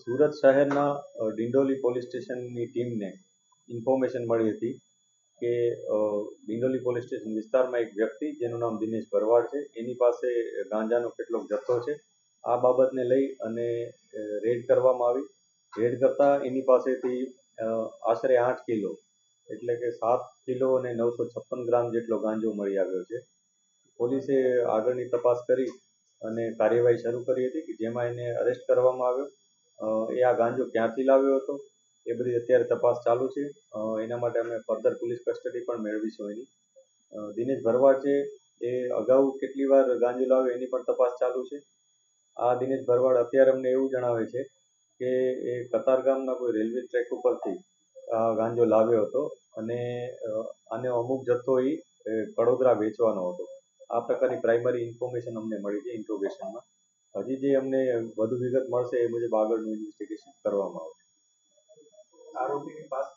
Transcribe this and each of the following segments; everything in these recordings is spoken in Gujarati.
સુરત શહેરના ડિંડોલી પોલીસ સ્ટેશનની ટીમને ઇન્ફોર્મેશન મળી હતી કે ડિંડોલી પોલીસ સ્ટેશન વિસ્તારમાં એક વ્યક્તિ જેનું નામ દિનેશ ભરવાડ છે, એની પાસે ગાંજાનો કેટલોક જથ્થો છે. આ બાબતને લઈ અને રેડ કરવામાં આવી. રેડ કરતાં એની પાસેથી આશરે આઠ કિલો એટલે કે સાત કિલો અને નવસો છપ્પન ગ્રામ જેટલો ગાંજો મળી આવ્યો છે. પોલીસે આગળની તપાસ કરી અને કાર્યવાહી શરૂ કરી હતી કે જેમાં એને અરેસ્ટ કરવામાં આવ્યો. એ આ ગાંજો ક્યાંથી લાવ્યો હતો? એ બધી અત્યારે તપાસ ચાલુ છે. એના માટે અમે ફર્ધર પોલીસ કસ્ટડી પણ મેળવીશું એની. દિનેશ ભરવાડ છે, એ અગાઉ કેટલી વાર ગાંજો લાવ્યો એની પણ તપાસ ચાલુ છે. આ દિનેશ ભરવાડ અત્યારે અમને એવું જણાવે છે કે એ કતારગામના કોઈ રેલવે ટ્રેક ઉપરથી ગાંજો લાવ્યો હતો અને આને અમુક જથ્થો એ કડોદરા વેચવાનો હતો. આ પ્રકારની પ્રાઇમરી ઇન્ફોર્મેશન અમને મળી છે ઇન્ટ્રોગેશનમાં હજી જે અમને વધુ વિગત મળશે એ મુજબ આગળનું ઇન્વેસ્ટિગેશન કરવામાં આવશે. આરોપીની પાસ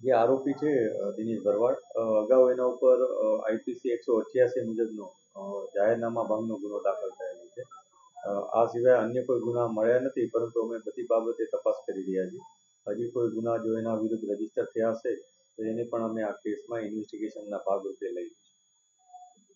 જે આરોપી છે દિનેશ ભરવાડ. અગાઉ એના ઉપર આઈપીસી એકસો અઠ્યાસી મુજબનો જાહેરનામા ભંગનો ગુનો દાખલ થયેલો છે. આ સિવાય અન્ય કોઈ ગુના મળ્યા નથી પરંતુ અમે બધી બાબતે તપાસ કરી રહ્યા છીએ. હજી કોઈ ગુના જો એના વિરુદ્ધ રજિસ્ટર થયા હશે તો એને પણ અમે આ કેસમાં ઇન્વેસ્ટિગેશનના ભાગરૂપે લઈ